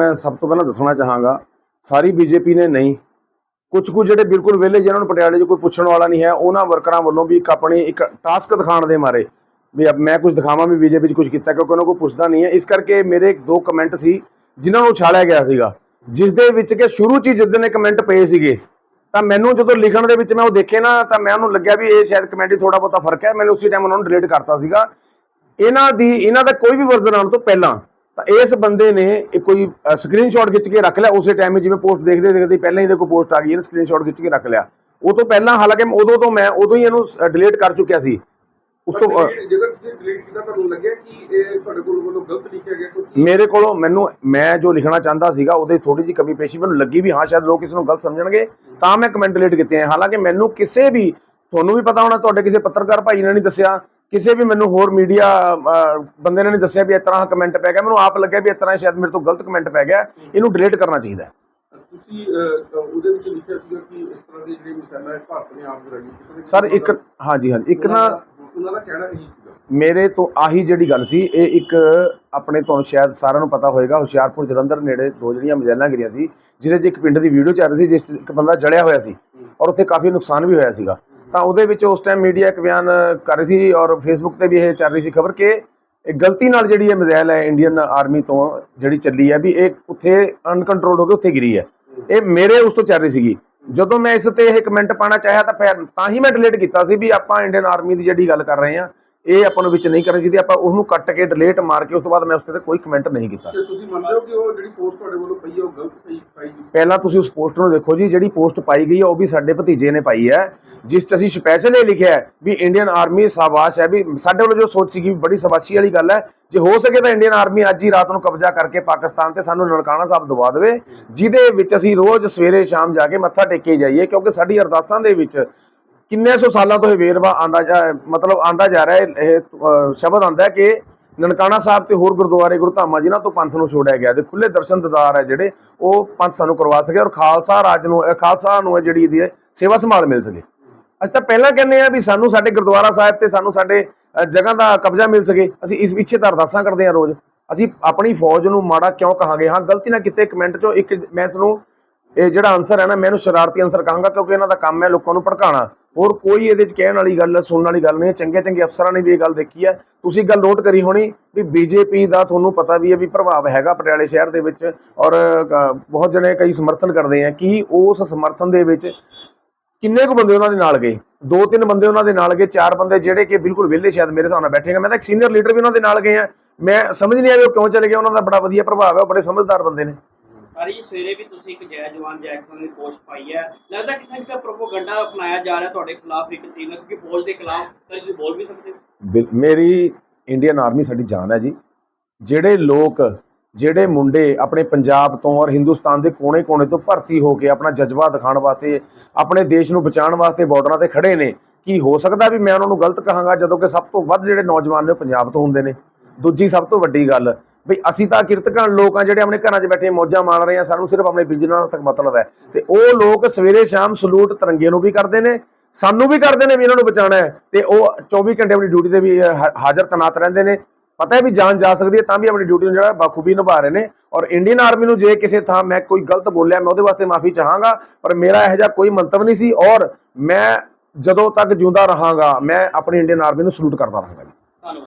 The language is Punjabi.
ਮੈਂ ਸਭ ਤੋਂ ਪਹਿਲਾਂ ਦੱਸਣਾ ਚਾਹਾਂਗਾ, ਸਾਰੀ ਬੀਜੇਪੀ ਨੇ ਨਹੀਂ। ਕੁਝ ਕੁ ਜਿਹੜੇ ਬਿਲਕੁਲ ਵਿਹਲੇ ਜਿਹਨਾਂ ਨੂੰ ਪਟਿਆਲੇ 'ਚ ਕੋਈ ਪੁੱਛਣ ਵਾਲਾ ਨਹੀਂ ਹੈ, ਉਹਨਾਂ ਵਰਕਰਾਂ ਵੱਲੋਂ ਵੀ ਇੱਕ ਆਪਣੀ ਇੱਕ ਟਾਸਕ ਦਿਖਾਉਣ ਦੇ ਮਾਰੇ। ਵੀ ਅਬ ਮੈਂ ਕੁਝ ਦਿਖਾਵਾਂ, ਵੀ ਬੀਜੇਪੀ 'ਚ ਕੁਝ ਕੀਤਾ, ਕਿਉਂਕਿ ਉਹਨਾਂ ਕੋਈ ਪੁੱਛਦਾ ਨਹੀਂ ਹੈ। ਇਸ ਕਰਕੇ ਮੇਰੇ ਦੋ ਕਮੈਂਟ ਸੀ, ਜਿਨ੍ਹਾਂ ਨੂੰ ਉਛਾਲਿਆ ਗਿਆ ਸੀਗਾ। ਜਿਸ ਦੇ ਵਿੱਚ ਕਿ ਸ਼ੁਰੂ 'ਚ ਹੀ ਜਿੱਦਣ ਇਹ ਕਮੈਂਟ ਪਏ ਸੀਗੇ, ਤਾਂ ਮੈਨੂੰ ਜਦੋਂ ਲਿਖਣ ਦੇ ਵਿੱਚ ਮੈਂ ਉਹ ਦੇਖੇ ਨਾ, ਤਾਂ ਮੈਂ ਉਹਨੂੰ ਲੱਗਿਆ ਵੀ ਇਹ ਸ਼ਾਇਦ ਕਮੈਂਟ 'ਚ ਥੋੜਾ ਬਹੁਤਾ ਫ਼ਰਕ ਹੈ। ਮੈਨੂੰ ਉਸੇ ਟਾਈਮ ਉਹਨਾਂ ਨੂੰ ਡਿਲੀਟ ਕਰਤਾ ਸੀਗਾ। ਇਹਨਾਂ ਦੀ, ਇਹਨਾਂ ਦਾ ਕੋਈ ਵੀ ਵਰਜ਼ਨ ਆਉਣ ਤੋਂ ਪਹਿਲਾਂ ਤਾਂ ਇਸ ਬੰਦੇ ਨੇ ਕੋਈ ਸਕਰੀਨਸ਼ਾਟ ਖਿੱਚ ਕੇ ਰੱਖ ਲਿਆ ਉਸੇ ਟਾਈਮ ਜਿਵੇਂ ਪੋਸਟ ਦੇਖਦੇ ਦੇਖਦੇ ਪਹਿਲਾਂ ਹੀ ਕੋਲ ਪੋਸਟ ਆ ਗਈ ਇਹਨੇ ਸਕਰੀਨਸ਼ਾਟ ਖਿੱਚ ਕੇ ਰੱਖ ਲਿਆ। ਉਹ ਤੋਂ ਪਹਿਲਾਂ ਹਾਲਾਂਕਿ ਉਦੋਂ ਤੋਂ ਮੈਂ ਉਦੋਂ ਹੀ ਇਹਨੂੰ ਡਿਲੀਟ ਕਰ ਚੁੱਕਿਆ ਸੀ। ਉਸ ਤੋਂ ਜੇਕਰ ਤੁਸੀਂ ਡਿਲੀਟ ਕੀਤਾ ਤੁਹਾਨੂੰ ਲੱਗਿਆ ਕਿ ਇਹ ਤੁਹਾਡੇ ਕੋਲ ਵੱਲੋਂ ਗਲਤ ਲਿਖਿਆ ਗਿਆ ਕਿਉਂਕਿ ਮੇਰੇ ਕੋਲੋਂ ਮੈਨੂੰ ਮੈਂ ਜੋ ਲਿਖਣਾ ਚਾਹੁੰਦਾ ਸੀਗਾ ਉਹਦੇ ਥੋੜੀ ਜਿਹੀ ਕਮੀ ਪੇਸ਼ੀ ਮੈਨੂੰ ਲੱਗੀ ਵੀ ਹਾਂ ਸ਼ਾਇਦ ਲੋਕ ਇਸ ਨੂੰ ਗਲਤ ਸਮਝਣਗੇ ਤਾਂ ਮੈਂ ਕਮੈਂਟ ਡਿਲੀਟ ਕੀਤੇ ਆ। ਹਾਲਾਂਕਿ ਮੈਨੂੰ ਕਿਸੇ ਵੀ ਤੁਹਾਨੂੰ ਵੀ ਪਤਾ ਹੋਣਾ ਤੁਹਾਡੇ ਕਿਸੇ ਪੱਤਰਕਾਰ ਭਾਈ ਨੇ ਨਹੀਂ ਦੱਸਿਆ। ਕਿਸੇ ਵੀ ਮੈਨੂੰ ਹੋਰ ਮੀਡੀਆ ਬੰਦੇ ਨੇ ਨਹੀਂ ਦੱਸਿਆ ਵੀ ਇਸ ਤਰ੍ਹਾਂ ਕਮੈਂਟ ਪੈ ਗਿਆ। ਮੈਨੂੰ ਆਪ ਲੱਗਿਆ ਵੀ ਇਸ ਤਰ੍ਹਾਂ ਸ਼ਾਇਦ ਮੇਰੇ ਤੋਂ ਗਲਤ ਕਮੈਂਟ ਪੈ ਗਿਆ। ਇਹਨੂੰ ਡਿਲੀਟ ਕਰਨਾ ਚਾਹੀਦਾ ਹੈ। ਤੁਸੀਂ ਅਹ, ਅਹ, ਉਹਦੇ ਵਿੱਚ ਲਿਖਿਆ ਸੀਗਾ ਕਿ ਇਸ ਤਰ੍ਹਾਂ ਦੀ ਜਿਹੜੀ ਮਿਸਾਲਾਂ ਹੈ ਭਾਰਤ ਨੇ ਆਪ ਕਰਾਈ ਸਰ ਇੱਕ ਹਾਂਜੀ ਹਾਂਜੀ। ਇੱਕ ਨਾ ਉਹਨਾਂ ਦਾ ਕਹਿਣਾ ਇਹੀ ਸੀਗਾ। ਮੇਰੇ ਤੋਂ ਆਹੀ ਜਿਹੜੀ ਗੱਲ ਸੀ ਇਹ ਇੱਕ ਆਪਣੇ ਤੁਹਾਨੂੰ ਸ਼ਾਇਦ ਸਾਰਿਆਂ ਨੂੰ ਪਤਾ ਹੋਏਗਾ ਹੁਸ਼ਿਆਰਪੁਰ ਜਲੰਧਰ ਨੇੜੇ ਦੋ ਜਿਹੜੀਆਂ ਮਜੈਲਾਂ ਗਿਰੀਆਂ ਸੀ ਜਿਹਦੇ 'ਚ ਇੱਕ ਪਿੰਡ ਦੀ ਵੀਡੀਓ ਚੱਲ ਰਹੀ ਸੀ ਜਿਸ 'ਚ ਇੱਕ ਬੰਦਾ ਜੜਿਆ ਹੋਇਆ ਸੀ ਔਰ ਉੱਥੇ ਕਾਫੀ ਨੁਕਸਾਨ ਵੀ ਹੋਇਆ ਸੀਗਾ। ਤਾਂ ਉਹਦੇ ਵਿੱਚ ਉਸ ਟਾਈਮ ਮੀਡੀਆ ਇੱਕ ਬਿਆਨ ਕਰ ਰਹੀ ਸੀ ਔਰ ਫੇਸਬੁੱਕ ਤੇ ਵੀ ਇਹ ਚੱਲ ਰਹੀ ਸੀ ਖਬਰ ਕਿ ਇਹ ਗਲਤੀ ਨਾਲ ਜਿਹੜੀ ਇਹ ਮਿਜ਼ਾਈਲ ਹੈ ਇੰਡੀਅਨ ਆਰਮੀ ਤੋਂ ਜਿਹੜੀ ਚੱਲੀ ਹੈ ਵੀ ਇਹ ਉੱਥੇ ਅਨਕੰਟਰੋਲ ਹੋ ਕੇ ਉੱਥੇ ਗਿਰੀ ਹੈ। ਇਹ ਮੇਰੇ ਉਸ ਤੋਂ ਚੱਲ ਰਹੀ ਸੀਗੀ। ਜਦੋਂ ਮੈਂ ਇਸ ਤੇ ਇਹ ਕਮੈਂਟ ਪਾਣਾ ਚਾਹਿਆ ਤਾਂ ਫਿਰ ਤਾਂ ਹੀ ਮੈਂ ਡਿਲੀਟ ਕੀਤਾ ਸੀ ਵੀ ਆਪਾਂ ਇੰਡੀਅਨ ਆਰਮੀ ਦੀ ਜਿਹੜੀ ਗੱਲ ਕਰ ਰਹੇ ਹਾਂ ਇਹ ਆਪਾਂ ਨੂੰ ਵਿੱਚ ਨਹੀਂ ਕਰਨੀ ਚਾਹੀਦੀ ਆਪਾਂ ਉਹਨੂੰ ਕੱਟ ਕੇ ਡਿਲੀਟ ਮਾਰ ਕੇ ਉਸ ਤੋਂ ਬਾਅਦ ਮੈਂ ਉਸ ਤੇ ਕੋਈ ਕਮੈਂਟ ਨਹੀਂ ਕੀਤਾ। ਤੇ ਤੁਸੀਂ ਮੰਨਦੇ ਹੋ ਕਿ ਉਹ ਜਿਹੜੀ ਪੋਸਟ ਤੁਹਾਡੇ ਵੱਲੋਂ ਪਈ ਹੈ ਉਹ ਗਲਤ ਪਈ ਪਾਈ ਗਈ। ਪਹਿਲਾਂ ਤੁਸੀਂ ਉਸ ਪੋਸਟ ਨੂੰ ਦੇਖੋ ਜੀ ਜਿਹੜੀ ਪੋਸਟ ਪਾਈ ਗਈ ਹੈ ਉਹ ਵੀ ਸਾਡੇ ਭਤੀਜੇ ਨੇ ਪਾਈ ਹੈ ਜਿਸ 'ਚ ਅਸੀਂ ਸਪੈਸ਼ਲ ਇਹ ਲਿਖਿਆ ਹੈ ਵੀ ਇੰਡੀਅਨ ਆਰਮੀ ਸਾਬਾਸ਼ ਹੈ ਵੀ ਸਾਡੇ ਵੱਲੋਂ ਜੋ ਸੋਚ ਸੀਗੀ ਬੜੀ ਸ਼ਾਬਾਸ਼ੀ ਵਾਲੀ ਗੱਲ ਹੈ। ਜੇ ਹੋ ਸਕੇ ਤਾਂ ਇੰਡੀਅਨ ਆਰਮੀ ਅੱਜ ਹੀ ਰਾਤ ਨੂੰ ਕਬਜ਼ਾ ਕਰਕੇ ਪਾਕਿਸਤਾਨ ਤੇ ਸਾਨੂੰ ਨਨਕਾਣਾ ਸਾਹਿਬ ਦਬਾ ਦੇਵੇ ਜਿਹਦੇ ਵਿੱਚ ਅਸੀਂ ਰੋਜ਼ ਸਵੇਰੇ ਸ਼ਾਮ ਜਾ ਕੇ ਮੱਥਾ ਟੇਕੇ ਜਾਈਏ ਕਿਉਂਕਿ ਸਾਡੀ ਅਰਦਾਸਾਂ ਦੇ ਵਿੱਚ ਕਿੰਨੇ ਸੌ ਸਾਲਾਂ ਤੋਂ ਇਹ ਵੇਰਵਾ ਆਂਦਾ ਜਾ, ਮਤਲਬ ਆਂਦਾ ਜਾ ਰਿਹਾ ਹੈ, ਇਹ ਸ਼ਬਦ ਆਂਦਾ ਹੈ ਕਿ ਨਨਕਾਣਾ ਸਾਹਿਬ ਤੇ ਹੋਰ ਗੁਰਦੁਆਰੇ ਗੁਰਧਾਮਾਂ ਜਿਨ੍ਹਾਂ ਤੋਂ ਪੰਥ ਨੂੰ ਛੋੜਿਆ ਗਿਆ ਤੇ ਖੁੱਲੇ ਦਰਸ਼ਨ ਦਿਦਾਰ ਹੈ ਜਿਹੜੇ, ਉਹ ਪੰਥ ਸਾਨੂੰ ਕਰਵਾ ਸਕੇ ਔਰ ਖਾਲਸਾ ਰਾਜ ਨੂੰ ਖਾਲਸਾ ਨੂੰ ਜਿਹੜੀ ਇਹਦੀ ਹੈ, ਸੇਵਾ ਸੰਭਾਲ ਮਿਲ ਸਕੇ। ਅਸੀਂ ਤਾਂ ਪਹਿਲਾਂ ਕਹਿੰਦੇ ਆ ਵੀ ਸਾਨੂੰ ਸਾਡੇ ਗੁਰਦੁਆਰਾ ਸਾਹਿਬ ਤੇ ਸਾਨੂੰ ਸਾਡੇ ਜਗ੍ਹਾ ਦਾ ਕਬਜ਼ਾ ਮਿਲ ਸਕੇ, ਅਸੀਂ ਇਸ ਪਿੱਛੇ ਤਾਂ ਅਰਦਾਸਾਂ ਕਰਦੇ ਆ ਰੋਜ਼। ਅਸੀਂ ਆਪਣੀ ਫੌਜ ਨੂੰ ਮਾੜਾ ਕਿਉਂ ਕਹਾਂਗੇ? ਹਾਂ, ਗਲਤੀ ਨਾ ਕਿਤੇ ਕਮੈਂਟ ਚੋਂ ਇੱਕ, ਮੈਂ ਇਸ ਨੂੰ, ਇਹ ਜਿਹੜਾ ਆਨਸਰ ਹੈ ਨਾ ਮੈਨੂੰ ਸ਼ਰਾਰਤੀ ਆਨਸਰ ਕਹਾਂਗਾ ਕਿਉਂਕਿ ਇਹਨਾਂ ਦਾ ਕੰਮ ਹੈ ਲੋਕਾਂ ਨੂੰ ਭੜਕਾਉਣਾ। ਹੋਰ ਕੋਈ ਇਹਦੇ ਚ ਕਹਿਣ ਵਾਲੀ ਗੱਲ, ਸੁਣਨ ਵਾਲੀ ਗੱਲ ਨਹੀਂ। ਚੰਗੇ ਚੰਗੇ ਅਫਸਰਾਂ ਨੇ ਵੀ ਇਹ ਗੱਲ ਦੇਖੀ ਹੈ। ਤੁਸੀਂ ਗੱਲ ਨੋਟ ਕਰੀ ਹੋਣੀ ਵੀ ਬੀਜੇਪੀ ਦਾ ਤੁਹਾਨੂੰ ਪਤਾ ਵੀ ਹੈ ਵੀ ਪ੍ਰਭਾਵ ਹੈਗਾ ਪਟਿਆਲੇ ਸ਼ਹਿਰ ਦੇ ਵਿੱਚ ਔਰ ਬਹੁਤ ਜਣੇ ਕਈ ਸਮਰਥਨ ਕਰਦੇ ਆ ਕਿ ਉਸ ਸਮਰਥਨ ਦੇ ਵਿੱਚ ਕਿੰਨੇ ਕੁ ਬੰਦੇ ਉਹਨਾਂ ਦੇ ਨਾਲ ਗਏ? ਦੋ ਤਿੰਨ ਬੰਦੇ ਉਹਨਾਂ ਦੇ ਨਾਲ ਗਏ, ਚਾਰ ਬੰਦੇ ਜਿਹੜੇ ਕਿ ਬਿਲਕੁਲ ਵਿਹਲੇ ਸ਼ਾਇਦ ਮੇਰੇ ਹਿਸਾਬ ਨਾਲ ਬੈਠੇ ਮੈਂ ਤਾਂ ਇੱਕ ਸੀਨੀਅਰ ਲੀਡਰ ਵੀ ਉਹਨਾਂ ਦੇ ਨਾਲ ਗਏ ਆ। ਮੈਂ ਸਮਝ ਨਹੀਂ ਆਇਆ ਉਹ ਕਿਉਂ ਚਲੇ ਗਏ, ਉਹਨਾਂ ਦਾ ਬੜਾ ਵਧੀਆ ਪ੍ਰਭਾਵ ਹੈ, ਉਹ ਬੜੇ ਸਮਝਦਾਰ ਬੰਦੇ ਨੇ। ਸਾਰੀ ਸਵੇਰੇ ਵੀ ਤੁਸੀਂ ਇੱਕ ਜੈ ਜਵਾਨ ਜੈ ਦੀ ਪੋਸਟ ਪਾਈ ਹੈ। ਲੱਗਦਾ ਕਿ ਕਿਤੇ ਪ੍ਰੋਪਗੈਂਡਾ ਅਪਣਾਇਆ ਜਾ ਰਿਹਾ ਤੁਹਾਡੇ ਖਿਲਾਫ ਇੱਕ ਤਰੀਕ ਕਿਉਂਕਿ ਫੌਜ ਦੇ ਖਿਲਾਫ ਤੁਸੀਂ ਬੋਲ ਵੀ ਸਕਦੇ ਮੇਰੀ ਇੰਡੀਅਨ ਆਰਮੀ ਸਾਡੀ ਜਾਨ ਹੈ ਜੀ। ਜਿਹੜੇ ਲੋਕ, ਜਿਹੜੇ ਮੁੰਡੇ ਆਪਣੇ ਪੰਜਾਬ ਤੋਂ ਔਰ ਹਿੰਦੁਸਤਾਨ ਦੇ ਕੋਨੇ-ਕੋਨੇ ਤੋਂ ਭਰਤੀ ਹੋ ਕੇ ਆਪਣਾ ਜਜ਼ਬਾ ਦਿਖਾਉਣ ਵਾਸਤੇ, ਆਪਣੇ ਦੇਸ਼ ਨੂੰ ਬਚਾਉਣ ਵਾਸਤੇ ਬਾਰਡਰਾਂ ਤੇ ਖੜੇ ਨੇ, ਕੀ ਹੋ ਸਕਦਾ ਵੀ ਮੈਂ ਉਹਨਾਂ ਨੂੰ ਗਲਤ ਕਹਾਂਗਾ, ਜਦੋਂ ਕਿ ਸਭ ਤੋਂ ਵੱਧ ਜਿਹੜੇ ਨੌਜਵਾਨ ਨੇ ਉਹ ਪੰਜਾਬ ਤੋਂ ਹੁੰਦੇ ਨੇ? ਦੂਜੀ ਸਭ ਤੋਂ ਵੱਡੀ ਗੱਲ ਵੀ ਅਸੀਂ ਤਾਂ ਕਿਰਤਕਾਂ ਲੋਕ ਆ ਜਿਹੜੇ ਆਪਣੇ ਘਰਾਂ 'ਚ ਬੈਠੇ ਮੌਜਾਂ ਮਾਣ ਰਹੇ ਆ, ਸਾਨੂੰ ਸਿਰਫ ਆਪਣੇ ਬਿਜ਼ਨਸ ਤੱਕ ਮਤਲਬ ਹੈ। ਤੇ ਉਹ ਲੋਕ ਸਵੇਰੇ ਸ਼ਾਮ ਸਲੂਟ ਤਿਰੰਗੇ ਨੂੰ ਵੀ ਕਰਦੇ ਨੇ, ਸਾਨੂੰ ਵੀ ਕਰਦੇ ਨੇ ਵੀ ਇਹਨਾਂ ਨੂੰ ਬਚਾਉਣਾ ਹੈ। ਤੇ ਉਹ 24 ਘੰਟੇ ਆਪਣੀ ਡਿਊਟੀ ਤੇ ਵੀ ਹਾਜ਼ਰ ਤਨਾਤ ਰਹਿੰਦੇ ਨੇ। ਪਤਾ ਹੈ ਵੀ ਜਾਨ ਜਾ ਸਕਦੀ ਹੈ ਤਾਂ ਵੀ ਆਪਣੀ ਡਿਊਟੀ ਨੂੰ ਜਿਹੜਾ ਬਾਖੂਬੀ ਨਿਭਾ ਰਹੇ ਨੇ। ਔਰ ਇੰਡੀਅਨ ਆਰਮੀ ਨੂੰ ਜੇ ਕਿਸੇ ਥਾਂ ਮੈਂ ਕੋਈ ਗਲਤ ਬੋਲਿਆ, ਮੈਂ ਉਹਦੇ ਵਾਸਤੇ ਮਾਫੀ ਚਾਹਾਂਗਾ, ਪਰ ਮੇਰਾ ਇਹੋ ਜਿਹਾ ਕੋਈ ਮੰਤਵ ਨਹੀਂ ਸੀ। ਔਰ ਮੈਂ ਜਦੋਂ ਤੱਕ ਜਿਉਂਦਾ ਰਹਾਂਗਾ, ਮੈਂ ਆਪਣੀ ਇੰਡੀਅਨ ਆਰਮੀ ਨੂੰ ਸਲੂਟ ਕਰਦਾ ਰਹਾਂਗਾ